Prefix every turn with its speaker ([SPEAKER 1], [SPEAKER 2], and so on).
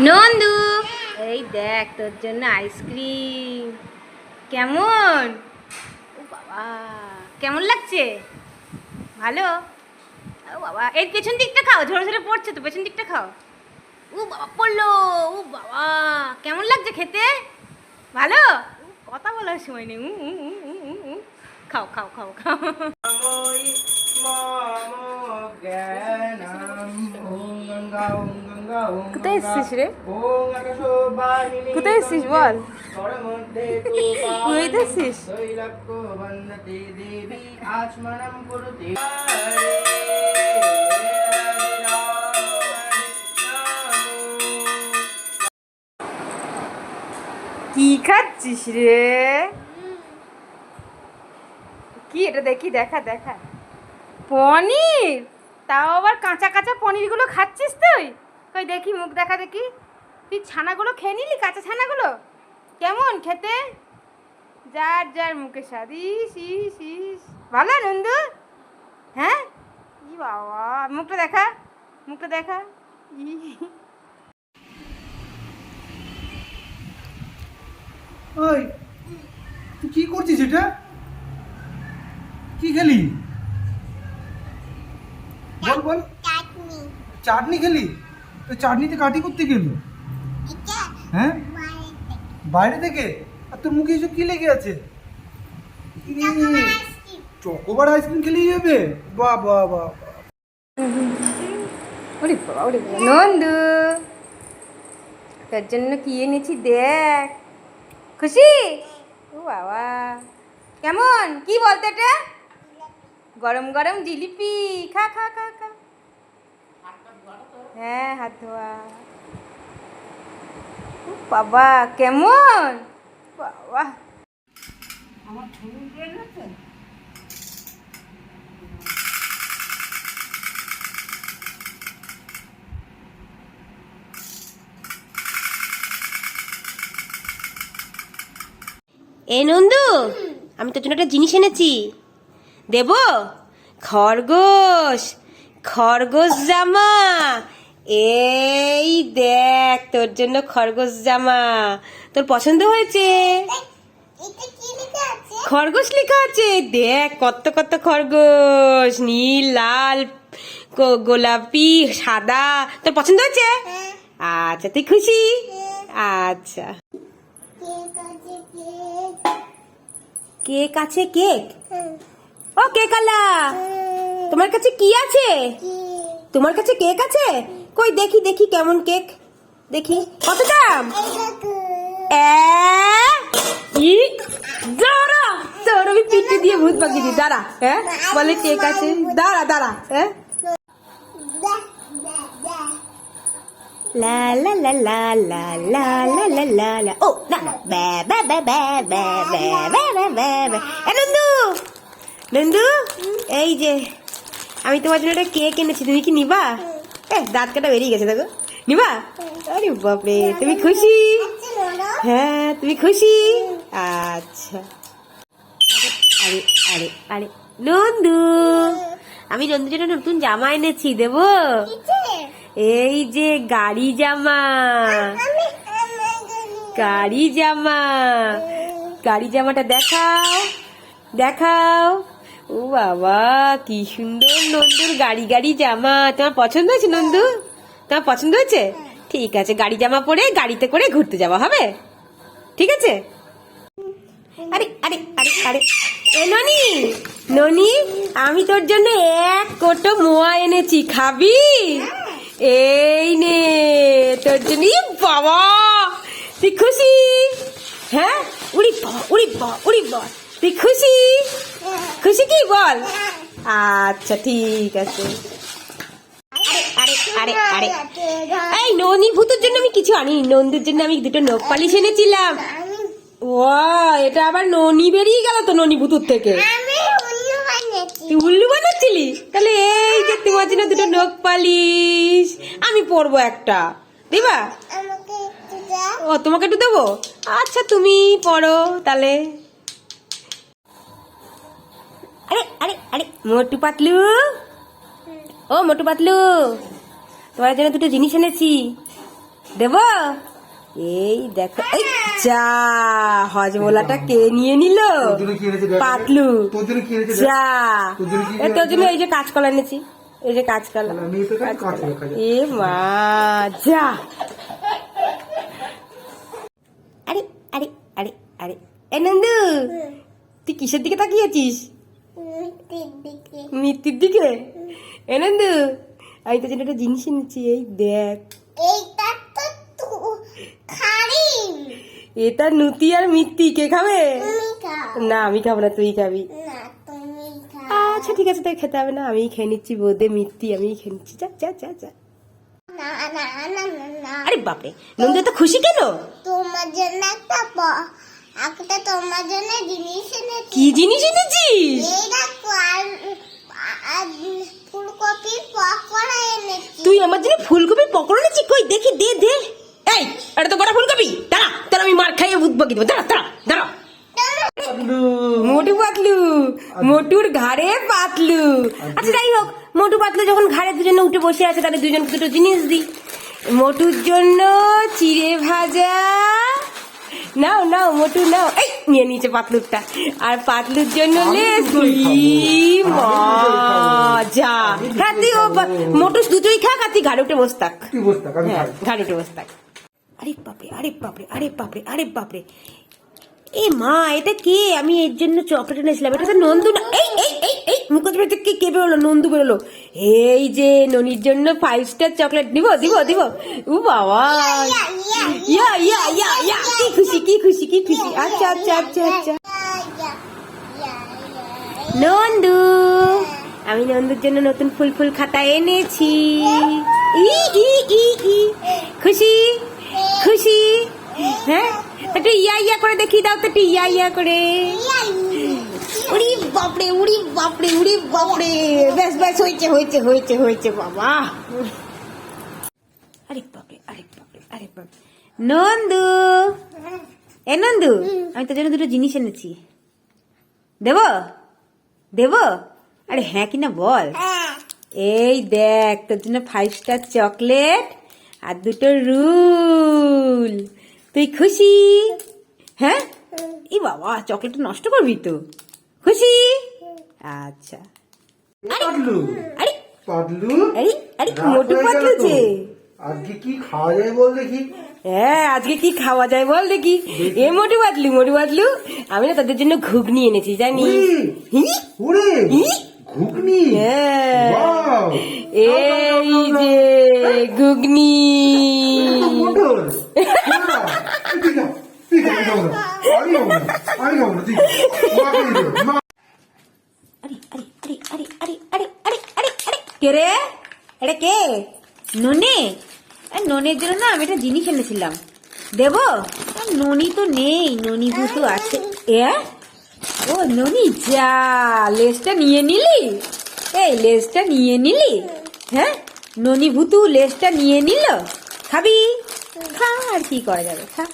[SPEAKER 1] নন্দু। এই দেখ, তোর জন্য আইসক্রিম। কেমন? ও বাবা, কেমন লাগছে? ভালো? ও বাবা, এই পেছন দিকটা খাও, ঝরে ঝরে পড়ছে তো, পেছন দিকটা খাও। ও বাবা, পড়ল, ও বাবা, কেমন লাগছে খেতে? ভালো? কথা বলার সময় নেই। খাও খাও খাও খাও। কোথায় এসেছিস রে? কোথায় এসেছিস বল? তুই তো এসেছিস? কি খাচ্ছিস রে কি এটা দেখি দেখা দেখা পনির তাও আবার কাঁচা কাঁচা পনিরগুলো খাচ্ছিস তুই কই দেখি মুখ দেখা দেখি। তুই ছানাগুলো খেয়ে নিলি কাঁচা ছানাগুলো? কেমন খেতে? যার যার মুখে স্বাদ। ইস ইস ইস। ভালো নন্দু? হ্যাঁ? ই বাবা মুখটা দেখা মুখটা দেখা। ই
[SPEAKER 2] ওই তুই কি করছিস এটা? কি খেলি? বল বল।
[SPEAKER 3] চাটনি।
[SPEAKER 2] চাটনি খেলি? তো চাটনিতে কাটি করতে গেল। হ্যাঁ? বাইরে। থেকে? আর তোর মুখে এসব কি লেগে আছে?
[SPEAKER 3] Chocobar ice cream.
[SPEAKER 2] চকোবার খেলেই যাবে বাহ বাহ বাহ বাহ।
[SPEAKER 1] ওরে বাবা ওরে নন্দু তোর জন্য কি এনেছি দেখ। খুশি? ও বাবা। কেমন? কি বলতে এটা? গরম গরম জিলিপি। খা খা খা হ্যাঁ হাত ধোয়া। বাবা, কেমন? বাবা। আমার ছবি
[SPEAKER 4] এ নন্দু, আমি তোর জন্য একটা জিনিস এনেছি। দেব? খরগোশ। খরগোশ জামা। এই দেখ, তোর জন্য খরগোশ জামা। তোর পছন্দ হয়েছে? খরগোশ লেখা আছে? দেখ, কত কত খরগোশ। নীল, লাল গোলাপি, সাদা। তোর পছন্দ হয়েছে?
[SPEAKER 3] হ্যাঁ
[SPEAKER 4] আচ্ছা তুই খুশি? আচ্ছা।
[SPEAKER 3] কেক আছে, কেক?
[SPEAKER 4] ও, কেক আলা। তোমার কাছে কি আছে? তোমার কাছে কেক আছে? কই, দেখি দেখি কেমন কেক। দেখি। কত দাম? দাঁড়া তোর আমি পিঠে দিয়ে ভূত পাখি দিই দাঁড়া হ্যাঁ বলে কেক আছে। দাঁড়া দাঁড়া হ্যাঁ
[SPEAKER 3] দা দা দা
[SPEAKER 4] এই যে আমি তোমার জন্য একটা কেক এনেছি, তুমি কি নিবা? এ, দাঁত কাটা বেরিয়ে গেছে, দেখো। নিবা? আরে বাপরে, তুমি খুশি? হ্যাঁ তুমি খুশি? আচ্ছা। আরে আরে আরে, নন্দু, আমি নন্দুর জন্য নতুন জামা এনেছি, দেবো? এই যে গাড়ি জামা। গাড়ি জামা। গাড়ি জামাটা দেখাও দেখাও। ও বাবা, কি সুন্দর নন্দুর গাড়ি গাড়ি জামা। তোমার পছন্দ হয়েছে নন্দু? তোমার পছন্দ হয়েছে? ঠিক আছে, গাড়ি জামা পরে গাড়িতে করে ঘুরতে যাওয়া হবে? ঠিক আছে? আরে আরে আরে আরে। এ ননি ননি, আমি তোর জন্য এক কোটো মোয়া এনেছি, খাবি? এই নে, তোর জন্য বাবা। তুই খুশি? হ্যাঁ? উড়ি বাবা উড়ি বাবা উড়ি বাবা তুই খুশি? খুশি কি বল? আচ্ছা ঠিক আছে। আরে আরে এই ননি ভূতের জন্য আমি কিছু আনি নন্দীর জন্য আমি দুটো নখ পালিশ এনেছিলাম। ও এটা আবার ননি বেরিয়ে গেল তো ননি ভুতুর থেকে। তুই উল্লু বানাচ্ছিলি? তাহলে এই যে তোমার জন্য দুটো নখ পালিশ। আমি পরবো একটা। দিবা? ও তোমাকে একটু দেবো? আচ্ছা তুমি পড়ো তাহলে। আরে আরে আরে মোটু পাতলু। ও মোটু পাতলু। তোমার জন্য দুটো জিনিস এনেছি। দেব? এই দেখো এই যা হজমোলাটা কে নিয়ে নিল। পাতলু। যা।
[SPEAKER 2] তোর জন্য
[SPEAKER 4] এই যে কাঁচকলা এনেছি। এই যে কাঁচকলা। এ মা যা। আরে আরে আরে আরে এ নন্দু তুই কিসের দিকে তাকিয়েছিস? মিত্তির দিকে এ নন্দু আমি তো একটা জিনিস এনেছি এই দেখ
[SPEAKER 3] এইটা তো তু-
[SPEAKER 4] এটা নুতি আর মিত্তি কে খাবে না আমি খাব না তুই খাবি আচ্ছা ঠিক আছে তাই খেতে হবে না আমি খেয়ে নিচ্ছি বোধে মিত্তি আমি খেয়ে নিচ্ছি যা যা যা যা আরে বাপরে নন্দু এত খুশি কেন
[SPEAKER 3] তোমার জন্য একটা একটা তোমার জন্য জিনিস এনেছি
[SPEAKER 4] কি জিনিস এনেছিস
[SPEAKER 3] এই দেখো আর আর ফুলকপির পকোড়া এনেছি
[SPEAKER 4] তুই আমার জন্য ফুলকপির পকোড়া এনেছিস কই দেখি দে দে এই এটা তো গোটা ফুলকপি দাঁড়া তোর আমি মার খাইয়ে ভূত বকি দেবো দাঁড়া দাঁড়া দাঁড়া। মোটু পাতলু মোটুর ঘাড়ে পাতলু। আচ্ছা। যাই হোক মোটু পাতলু যখন ঘাড়ে দুজনে উঠে বসে আছে তাহলে দুজন দুটো জিনিস দিই। মোটুর জন্য চিড়ে ভাজা। নাও নাও মোটু নাও। এই নিয়ে নিচে পাতলুরটা। আর পাতলুর জন্য মজা। হ্যাঁ তুই ও মোটু দুটোই খাক আর তুই ঘাড়ে উঠে বস থাক।
[SPEAKER 2] তুই বস থাক, আমি
[SPEAKER 4] হ্যাঁ। ঘাড়ে উঠে বস থাক। আরে বাপরে আরে বাপরে আরে বাপরে আরে বাপরে। এ মা, এটা কে? আমি এর জন্য চকলেট এনেছিলাম। এটা তো নন্দু না এই এই এই এই, মুখোশ বেরোতে কে কে বেরোলো? নন্দু বেরোলো। এই যে ননির জন্য ফাইভ স্টার চকলেট দিব দিব দিব। ও বাবা। ইয়া ইয়া ইয়া ইয়া, কি খুশি কি খুশি কি খুশি। আচ্ছা আচ্ছা আচ্ছা আচ্ছা। নন্দু, আমি নন্দুর জন্য নতুন ফুল ফুল খাতা এনেছি। ই ই ই ই। খুশি? খুশি? হ্যাঁ? একটু ইয়া ইয়া করে দেখি দাও তো একটু ইয়া ইয়া করে। উড়ি বাপরে উড়ি বাপরে উড়ি বাপরে। ব্যাস ব্যাস হয়েছে হয়েছে হয়েছে হয়েছে বাবা। আরে বাপরে আরে বাপরে আরে বাপরে। নন্দু! এ নন্দু আমি তোর জন্য দুটো জিনিস এনেছি। দেব? দেব? আরে হ্যাঁ কিনা বল? এই দেখ তোর জন্য ফাইভ স্টার চকলেট আর দুটো রুল। তুই খুশি? হ্যাঁ? এই বাবা চকলেটটা নষ্ট করবি তো। খুশি? আচ্ছা।
[SPEAKER 2] পাতলু
[SPEAKER 4] আরে
[SPEAKER 2] পাতলু
[SPEAKER 4] আরে আরে মোটু
[SPEAKER 2] হয়ে গেল আজকে কি খাওয়া যায় বল দেখি।
[SPEAKER 4] হ্যাঁ আজকে কি খাওয়া যায় বল দেখি। এ মোটু পাতলু মোটু পাতলু আমি না তাদের জন্য ঘুগনি এনেছি জানি?
[SPEAKER 2] ঘুগনি?
[SPEAKER 4] এই যে ঘুগনি। রে? এটা কে? ননে? ননের জন্য না আমি একটা জিনিস এনেছিলাম। দেবো? ননি তো নেই ননি ভুতু আছে। এ? ও, ননি, যা, লেজটা নিয়ে নিলি? এই, লেজটা নিয়ে নিলি? হ্যাঁ? ননি ভুতু, লেজটা নিয়ে নিল? খাবি? খা, আর কি করা যাবে? খা।